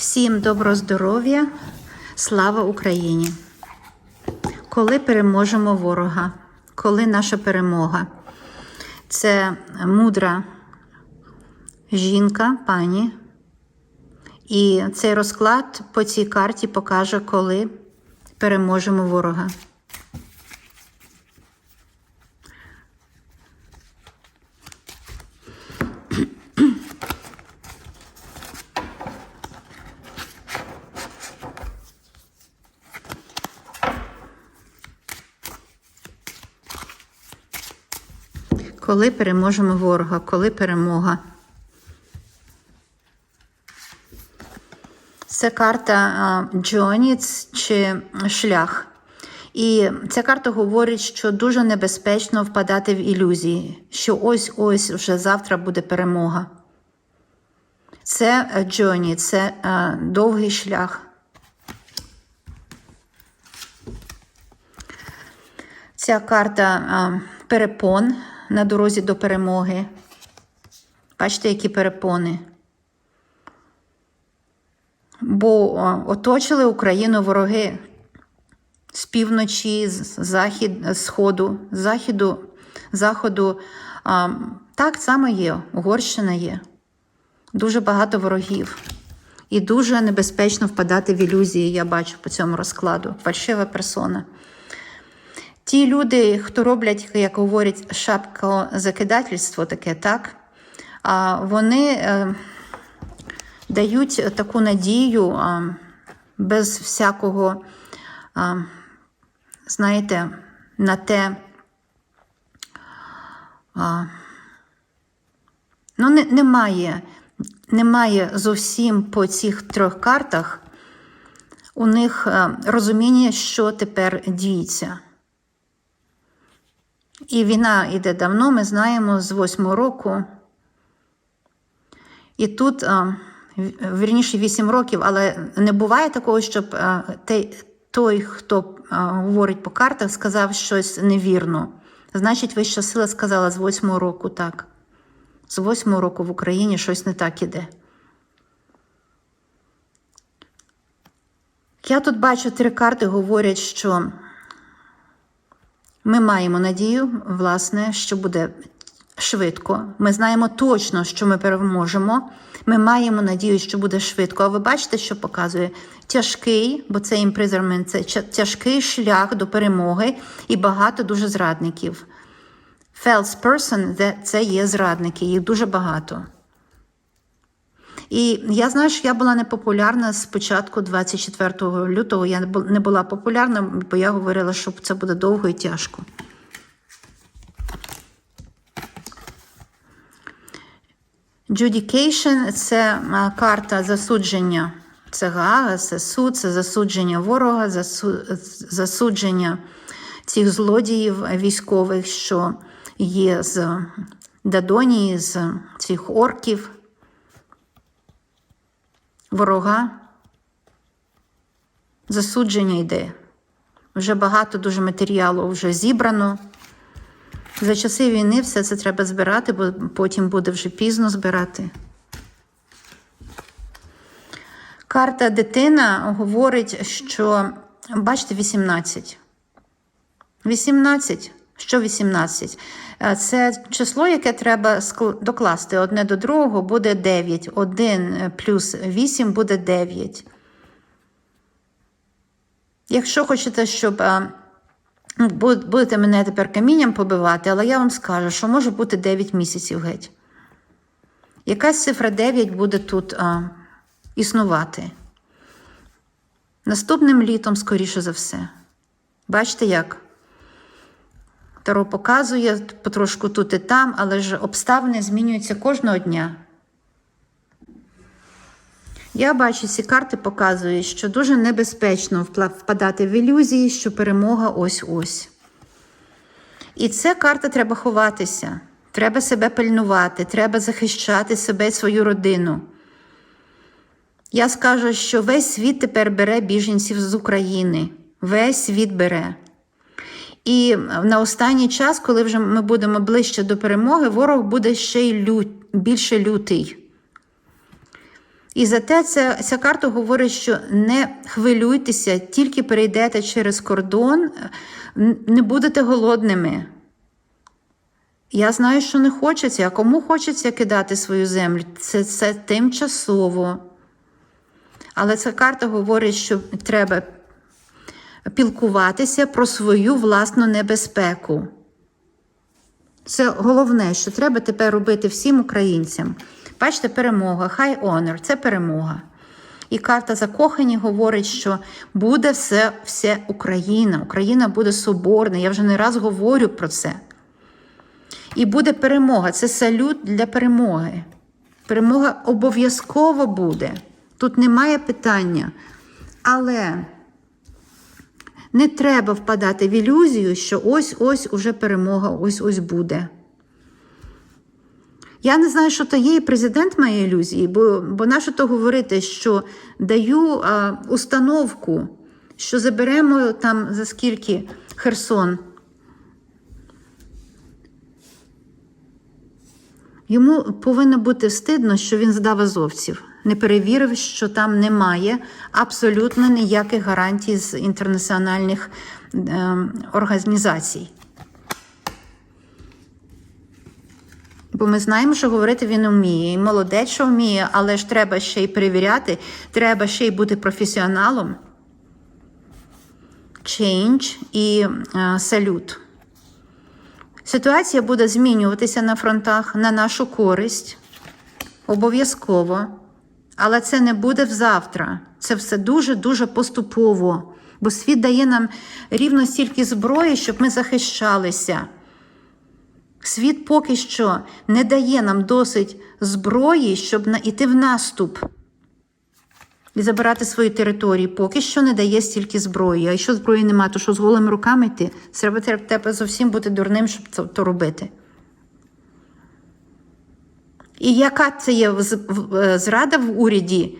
Всім доброго здоров'я, слава Україні! Коли переможемо ворога, коли наша перемога? Це мудра жінка, пані. І цей розклад по цій карті покаже, коли переможемо ворога. Коли переможемо ворога, коли перемога? Це карта Джоніц чи шлях. І ця карта говорить, що дуже небезпечно впадати в ілюзії, що ось-ось вже завтра буде перемога. Це Джоні, це а, довгий шлях. Ця карта перепон на дорозі до перемоги. Бачите, які перепони. Бо оточили Україну вороги з півночі, з захід, з сходу, з західу, заходу. А, так само є, Угорщина є. Дуже багато ворогів. І дуже небезпечно впадати в ілюзії, я бачу по цьому розкладу. Фальшива персона. Ті люди, хто роблять, як говорять, шапкозакидательство таке, так, вони е, дають таку надію без всякого, знаєте, на те. Ну, не, немає, немає зовсім по цих трьох картах у них е, розуміння, що тепер діється. І війна йде давно, ми знаємо, з восьмого року. І тут, вірніше, 8 років, але не буває такого, щоб той, хто говорить по картах, сказав щось невірно. Значить, вища сила сказала з восьмого року так. З восьмого року в Україні щось не так іде. Я тут бачу три карти, говорять, що ми маємо надію, власне, що буде швидко. Ми знаємо точно, що ми переможемо. Ми маємо надію, що буде швидко. А ви бачите, що показує? Тяжкий, бо це імпризермент, це тяжкий шлях до перемоги і багато дуже зрадників. False person – це є зрадники, їх дуже багато. І я знаю, що я була непопулярна з початку 24 лютого. Я не була популярна, бо я говорила, що це буде довго і тяжко. Judication – це карта засудження. Це Гаага, це суд, це засудження ворога, засудження цих злодіїв військових, що є з Дадонії, з цих орків ворога. Засудження йде. Вже багато дуже матеріалу вже зібрано. За часи війни все це треба збирати, бо потім буде вже пізно збирати. Карта дитина говорить, що, бачите, 18. 18. Що 18? Це число, яке треба докласти одне до другого, буде 9. 1 плюс 8 буде 9. Якщо хочете, щоб ну, будете мене тепер камінням побивати, але я вам скажу, що може бути 9 місяців геть. Якась цифра 9 буде тут а, існувати. Наступним літом, скоріше за все. Бачите як? Таро показує потрошку тут і там, але ж обставини змінюються кожного дня. Я бачу, ці карти показують, що дуже небезпечно впадати в ілюзії, що перемога ось-ось. І це карта треба ховатися. Треба себе пильнувати, треба захищати себе і свою родину. Я скажу, що весь світ тепер бере біженців з України. Весь світ бере. І на останній час, коли вже ми будемо ближче до перемоги, ворог буде ще й лют, більше лютий. І зате ця, ця карта говорить, що не хвилюйтеся, тільки перейдете через кордон, не будете голодними. Я знаю, що не хочеться, а кому хочеться кидати свою землю, це, це тимчасово. Але ця карта говорить, що треба пілкуватися про свою власну небезпеку. Це головне, що треба тепер робити всім українцям. Бачите, перемога, high honor – це перемога. І карта закохані говорить, що буде все, все Україна. Україна буде соборна. Я вже не раз говорю про це. І буде перемога. Це салют для перемоги. Перемога обов'язково буде. Тут немає питання. Але не треба впадати в ілюзію, що ось-ось уже перемога, ось-ось буде. Я не знаю, що то є, і президент має ілюзії, бо, бо нащо то говорити, що даю а, установку, що заберемо там за скільки Херсон. Йому повинно бути стидно, що він здав азовців, не перевірив, що там немає абсолютно ніяких гарантій з інтернаціональних е, організацій. Бо ми знаємо, що говорити він вміє. І молодець, що вміє, але ж треба ще й перевіряти, треба ще й бути професіоналом. Change і е, салют. Ситуація буде змінюватися на фронтах на нашу користь. Обов'язково. Але це не буде взавтра. Це все дуже-дуже поступово. Бо світ дає нам рівно стільки зброї, щоб ми захищалися. Світ поки що не дає нам досить зброї, щоб йти в наступ і забирати свої території. Поки що не дає стільки зброї. А якщо зброї немає, то що з голими руками йти? Треба, треба зовсім бути дурним, щоб це то робити. І яка це є е, зрада в уряді,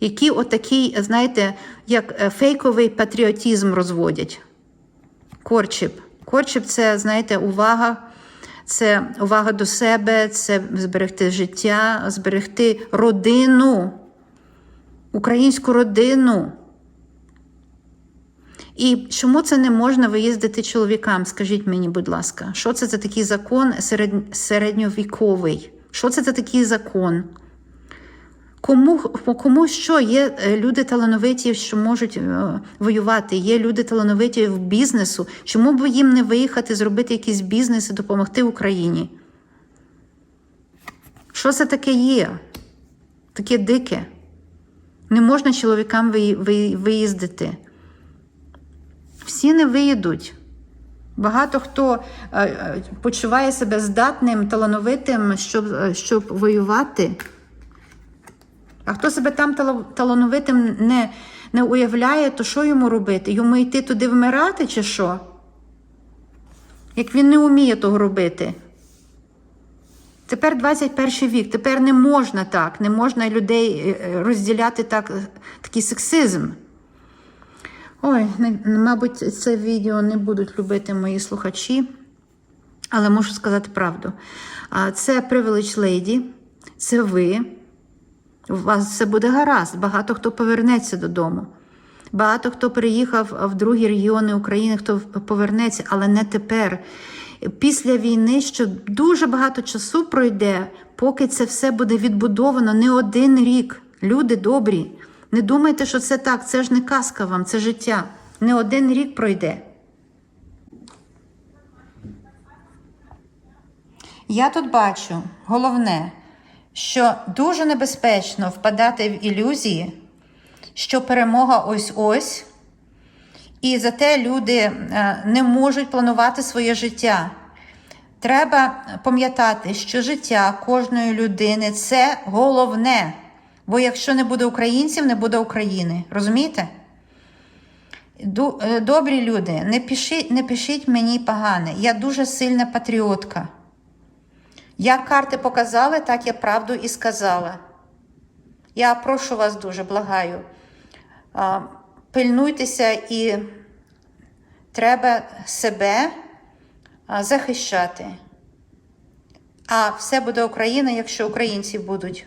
які отакий, знаєте, як е, фейковий патріотизм розводять? Корчип. Корчип це, знаєте, увага. Це увага до себе, це зберегти життя, зберегти родину, українську родину. І чому це не можна виїздити чоловікам? Скажіть мені, будь ласка, що це за такий закон серед... середньовіковий? Що це за такий закон? Кому, кому що є е, люди талановиті, що можуть е, воювати, є люди талановиті в бізнесу. Чому б їм не виїхати, зробити якийсь бізнес і допомогти Україні? Що це таке є? Таке дике. Не можна чоловікам виї- виї- виїздити. Всі не виїдуть. Багато хто е, е, почуває себе здатним, талановитим, щоб, е, щоб воювати. А хто себе там талановитим не, не уявляє, то що йому робити? Йому йти туди вмирати чи що? Як він не вміє того робити. Тепер 21 вік, тепер не можна так, не можна людей розділяти так, такий сексизм. Ой, мабуть, це відео не будуть любити мої слухачі, але можу сказати правду. Це Privilege Lady, це ви. У вас все буде гаразд. Багато хто повернеться додому. Багато хто переїхав в другі регіони України, хто повернеться, але не тепер. Після війни ще дуже багато часу пройде, поки це все буде відбудовано не один рік. Люди добрі. Не думайте, що це так, це ж не казка вам, це життя. Не один рік пройде. Я тут бачу головне, що дуже небезпечно впадати в ілюзії, що перемога ось-ось, і зате люди е, не можуть планувати своє життя. Треба пам'ятати, що життя кожної людини це головне. Бо якщо не буде українців, не буде України. Розумієте? Е, Добрі люди, не пишіть, не пишіть мені погане. Я дуже сильна патріотка. Як карти показали, так я правду і сказала. Я прошу вас дуже, благаю. Пильнуйтеся і треба себе захищати. А все буде Україна, якщо українці будуть